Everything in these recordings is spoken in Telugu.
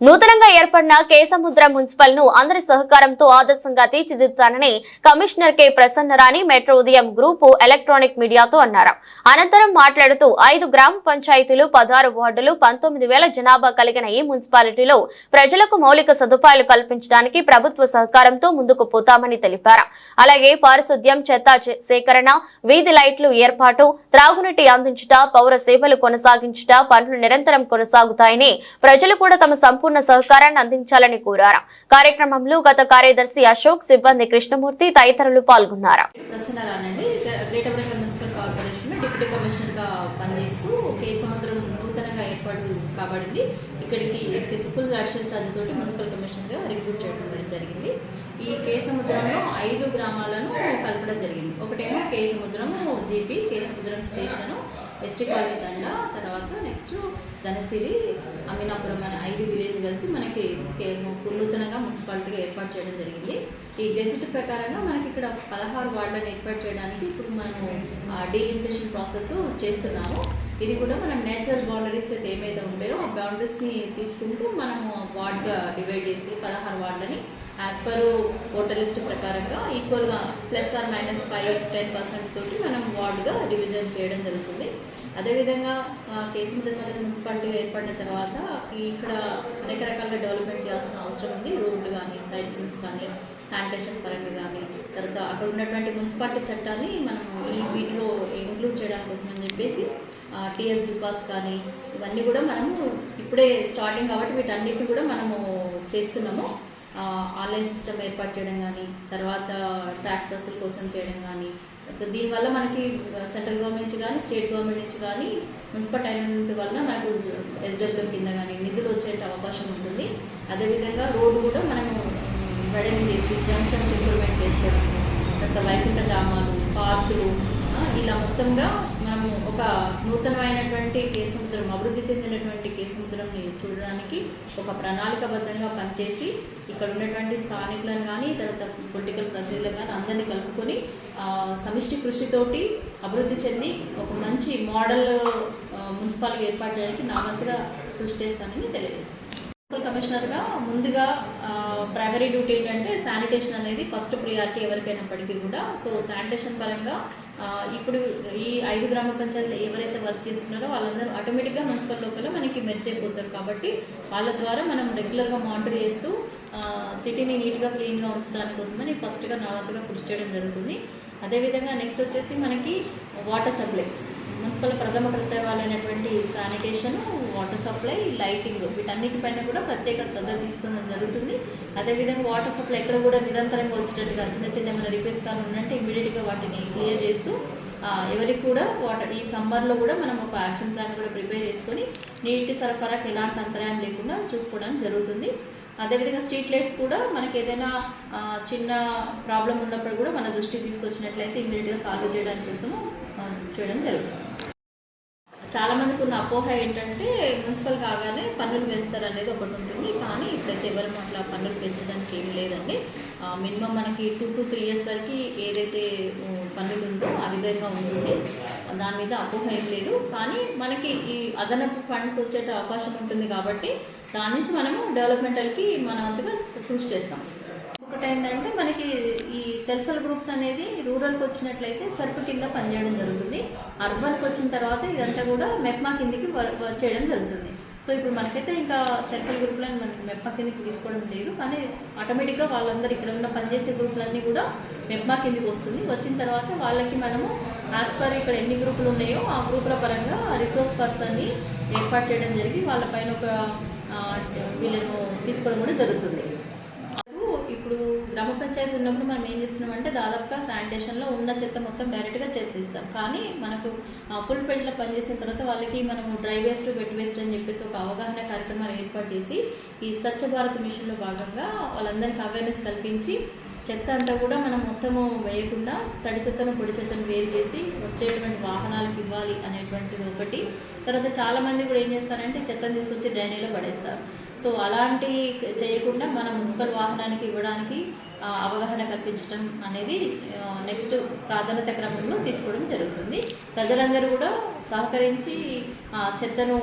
నూతనంగా ఏర్పడిన కేసముద్ర మున్సిపల్ను అందరి సహకారంతో ఆదర్శంగా తీర్చిదిద్దుతానని కమిషనర్ కె ప్రసన్నరాణి మెట్రో ఉదయం గ్రూపు ఎలక్ట్రానిక్ మీడియాతో అన్నారు. అనంతరం మాట్లాడుతూ ఐదు గ్రామ పంచాయతీలు పదహారు వార్డులు పంతొమ్మిది వేల జనాభా కలిగిన ఈ మున్సిపాలిటీలో ప్రజలకు మౌలిక సదుపాయాలు కల్పించడానికి ప్రభుత్వ సహకారంతో ముందుకు పోతామని తెలిపారు. అలాగే పారిశుద్ధ్యం చెత్త సేకరణ వీధి లైట్లు ఏర్పాటు త్రాగునీటి అందించుట పౌర సేవలు కొనసాగించుట పనులు నిరంతరం కొనసాగుతాయని ప్రజలు కూడా తమ సంపూర్ణ సహకారాన్ని అందించాలని కోరారు. కార్యక్రమంలో గత కార్యదర్శి అశోక్ సిబ్బంది కృష్ణమూర్తి తదితరులు పాల్గొన్నారు. ప్రసన్నరానండి గ్రేటర్ వరంగల్ డిప్యూటీ కమిషనర్గా పనిచేస్తూ కే సముద్రం నూతనంగా ఏర్పాటు కాబడింది. ఇక్కడికి ఫుల్ అడిషన్ చదువుతోటి మున్సిపల్ కమిషనర్గా రిక్రూట్ చేయడం జరిగింది. ఈ కే సముద్రంలో ఐదు గ్రామాలను కలపడం జరిగింది. ఒకటేమో కే సముద్రము జీపీ కే సముద్రం స్టేషను ఎస్టీ కాలనీ దండ తర్వాత నెక్స్ట్ ధనసిరి అమీనాపురం అనే ఐదు విలేజ్ కలిసి మనకి నూతనంగా మున్సిపాలిటీగా ఏర్పాటు చేయడం జరిగింది. ఈ గెజిట్ ప్రకారంగా మనకి ఇక్కడ పదహారు వార్డులను ఏర్పాటు చేయడానికి ఇప్పుడు మనము డీలిమిటేషన్ ప్రాసెస్ చేస్తున్నాము. ఇది కూడా మనం నేచురల్ బౌండరీస్ అయితే ఏమైతే ఉంటాయో ఆ బౌండరీస్ని తీసుకుంటూ మనము వార్డ్గా డివైడ్ చేసి పదహారు వార్డులని యాజ్ పర్ ఓటర్ లిస్ట్ ప్రకారంగా ఈక్వల్గా plus or minus five ten percent తోటి మనం వార్డుగా డివిజన్ చేయడం జరుగుతుంది. అదేవిధంగా కేసముద్రపల్లి మున్సిపాలిటీగా ఏర్పడిన తర్వాత ఇక్కడ అనేక రకాలుగా డెవలప్మెంట్ చేయాల్సిన అవసరం ఉంది. రోడ్లు కానీ సైడ్ పిన్స్ కానీ శానిటేషన్ పరంగా కానీ తర్వాత అక్కడ ఉన్నటువంటి మున్సిపాలిటీ చట్టాన్ని మనం ఈ వీటిలో ఇంక్లూడ్ చేయడానికి కోసం అని చెప్పేసి టీఎస్ బిపాస్ కానీ ఇవన్నీ కూడా మనము ఇప్పుడే స్టార్టింగ్ కాబట్టి వీటన్నిటిని కూడా మనము చేస్తున్నాము. ఆన్లైన్ సిస్టమ్ ఏర్పాటు చేయడం కానీ తర్వాత ట్యాక్స్ వసూలు కోసం చేయడం కానీ దీనివల్ల మనకి సెంట్రల్ గవర్నమెంట్ నుంచి కానీ స్టేట్ గవర్నమెంట్ నుంచి కానీ మున్సిపల్ అయినందు వల్ల మనకు ఎస్డబ్ల్యూ కింద కానీ నిధులు వచ్చే అవకాశం ఉంటుంది. అదేవిధంగా రోడ్డు కూడా మనము వెడని చేసి జంక్షన్స్ ఇంప్రూవ్మెంట్ చేసుకోవడం తర్వాత వైకుంఠ గ్రామాలు పార్కులు ఇలా మొత్తంగా ఒక నూతనమైనటువంటి కేసముద్రం అభివృద్ధి చెందినటువంటి కేసముద్రంని చూడడానికి ఒక ప్రణాళికబద్ధంగా పనిచేసి ఇక్కడ ఉన్నటువంటి స్థానికులను కానీ తర్వాత పొలిటికల్ ప్రతినిధులను కానీ అందరినీ కలుపుకొని సమిష్టి కృషితోటి అభివృద్ధి చెంది ఒక మంచి మోడల్ మున్సిపాలిటీ ఏర్పాటు చేయడానికి నా వంతుగా కృషి చేస్తానని తెలియజేస్తాను కమిషనర్గా ముందుగా ప్రైమరీ డ్యూటీ ఏంటంటే శానిటేషన్ అనేది ఫస్ట్ ప్రియారిటీ ఎవరికైనప్పటికీ కూడా. సో శానిటేషన్ పరంగా ఇప్పుడు ఈ ఐదు గ్రామ పంచాయతీలు ఎవరైతే వర్క్ చేస్తున్నారో వాళ్ళందరూ ఆటోమేటిక్గా మున్సిపల్ లోపల మనకి మెర్జ్ అయిపోతారు కాబట్టి వాళ్ళ ద్వారా మనం రెగ్యులర్గా మానిటర్ చేస్తూ సిటీని నీట్గా క్లీన్గా ఉంచడానికి కోసమని ఫస్ట్గా నా వంతుగా కృషి చేయడం జరుగుతుంది. అదేవిధంగా నెక్స్ట్ వచ్చేసి మనకి వాటర్ సప్లై మున్సిపల్ ప్రథమ కృత్యవాలైనటువంటి శానిటేషన్ వాటర్ సప్లై లైటింగ్ వీటన్నిటిపైన కూడా ప్రత్యేక శ్రద్ధ తీసుకోవడం జరుగుతుంది. అదేవిధంగా వాటర్ సప్లై ఎక్కడ కూడా నిరంతరంగా వచ్చినట్టుగా చిన్న చిన్న ఏమైనా రిపేర్స్ కానీ ఉన్నట్టే ఇమీడియట్గా వాటిని క్లియర్ చేస్తూ ఎవరికి కూడా వాటర్ ఈ సమ్మర్లో కూడా మనం ఒక యాక్షన్ ప్లాన్ కూడా ప్రిపేర్ చేసుకొని నీటి సరఫరాకి ఎలాంటి అంతరాయం లేకుండా చూసుకోవడం జరుగుతుంది. అదేవిధంగా స్ట్రీట్ లైట్స్ కూడా మనకి ఏదైనా చిన్న ప్రాబ్లం ఉన్నప్పుడు కూడా మన దృష్టికి తీసుకొచ్చినట్లయితే ఇమీడియట్గా సాల్వ్ చేయడానికి కోసము చేయడం జరుగుతుంది. చాలా మందికి ఉన్న అపోహ ఏంటంటే మున్సిపల్ కాగానే పన్నులు పెంచుతారు అనేది ఒకటి ఉంటుంది. కానీ ఇప్పుడైతే ఎవరు అట్లా పన్నులు పెంచడానికి ఏం లేదండి. మినిమం మనకి టూ టు త్రీ ఇయర్స్ వరకు ఏదైతే పన్నులు ఉందో ఆ విధంగా ఉంటుంది. దాని మీద అపోహ ఏం లేదు. కానీ మనకి ఈ అదనపు ఫండ్స్ వచ్చే అవకాశం ఉంటుంది కాబట్టి దాని నుంచి మనము డెవలప్మెంటల్కి మన అంతగా కృషి చేస్తాం. ఏంటంటే మనకి ఈ సెల్ఫ్ హెల్ప్ గ్రూప్స్ అనేది రూరల్కి వచ్చినట్లయితే సర్ప్ కింద పనిచేయడం జరుగుతుంది. అర్బన్కి వచ్చిన తర్వాత ఇదంతా కూడా మెప్మా కిందకి వర్క్ చేయడం జరుగుతుంది. సో ఇప్పుడు మనకైతే ఇంకా సెల్ఫ్ హెల్ప్ గ్రూప్లను మనకి మెప్మా కిందకి తీసుకోవడం లేదు. కానీ ఆటోమేటిక్గా వాళ్ళందరూ ఇక్కడ ఉన్న పనిచేసే గ్రూపులన్నీ కూడా మెప్మా కిందకి వస్తుంది. వచ్చిన తర్వాత వాళ్ళకి మనము యాజ్ పర్ ఇక్కడ ఎన్ని గ్రూపులు ఉన్నాయో ఆ గ్రూపుల పరంగా రిసోర్స్ పర్సన్ని ఏర్పాటు చేయడం జరిగి వాళ్ళపైన ఒక వీళ్ళను తీసుకోవడం కూడా జరుగుతుంది. గ్రామ పంచాయతీ ఉన్నప్పుడు మనం ఏం చేస్తున్నామంటే దాదాపుగా శానిటేషన్లో ఉన్న చెత్త మొత్తం డైరెక్ట్గా చేతిస్తాం కానీ మనకు ఫుల్ పేజ్లో పనిచేసిన తర్వాత వాళ్ళకి మనము డ్రై వేస్ట్ వెట్ వేస్ట్ అని చెప్పేసి ఒక అవగాహన కార్యక్రమాలు ఏర్పాటు చేసి ఈ స్వచ్ఛ భారత్ మిషన్లో భాగంగా వాళ్ళందరికీ అవేర్నెస్ కల్పించి చెత్త అంతా కూడా మనం మొత్తము వేయకుండా తడి చెత్తను పొడి చెత్తను వేరు చేసి వచ్చేటువంటి వాహనాలకు ఇవ్వాలి అనేటువంటిది ఒకటి. తర్వాత చాలామంది కూడా ఏం చేస్తారంటే చెత్తను తీసుకొచ్చి డ్రైనేలో పడేస్తారు. సో అలాంటి చేయకుండా మన మున్సిపల్ వాహనానికి ఇవ్వడానికి అవగాహన కల్పించడం అనేది నెక్స్ట్ ప్రాధాన్యత క్రమంలో తీసుకోవడం జరుగుతుంది. ప్రజలందరూ కూడా సహకరించి చెత్తను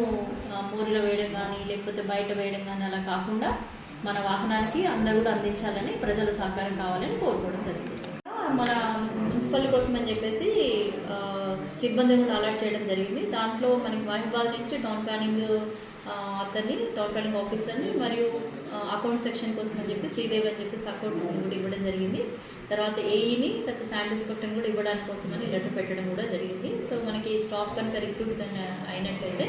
ఆ, మోరిలో వేయడం కానీ లేకపోతే బయట వేయడం కానీ అలా కాకుండా మన వాహనానికి అందరూ కూడా అందించాలని ప్రజల సహకారం కావాలని కోరుకోవడం జరిగింది. మన మున్సిపల్ కోసం అని చెప్పేసి సిబ్బందిని కూడా అలర్ట్ చేయడం జరిగింది. దాంట్లో మనకి మహిబాద్ నుంచి టౌన్ ప్లానింగ్ అతన్ని టౌన్ ప్లానింగ్ ఆఫీసర్ని మరియు అకౌంట్ సెక్షన్ కోసం అని చెప్పి శ్రీదేవి అని చెప్పేసి అకౌంట్ కూడా ఇవ్వడం జరిగింది. తర్వాత ఏఈని తర్వాత శాండ్ ఇన్స్పెక్టర్ని కూడా ఇవ్వడానికి కోసం అని లెటర్ పెట్టడం కూడా జరిగింది. సో మనకి స్టాఫ్ కనుక రిక్రూట్ అయినట్లయితే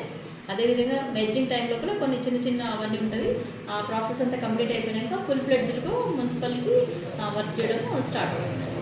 అదేవిధంగా మెర్జింగ్ టైం లోపల కొన్ని చిన్న చిన్న అవన్నీ ఉంటుంది. ఆ ప్రాసెస్ అంతా కంప్లీట్ అయిపోయినాక ఫుల్ ఫ్లెడ్జ్డ్గా మున్సిపల్కి వర్క్ చేయడం స్టార్ట్ అవుతుంది.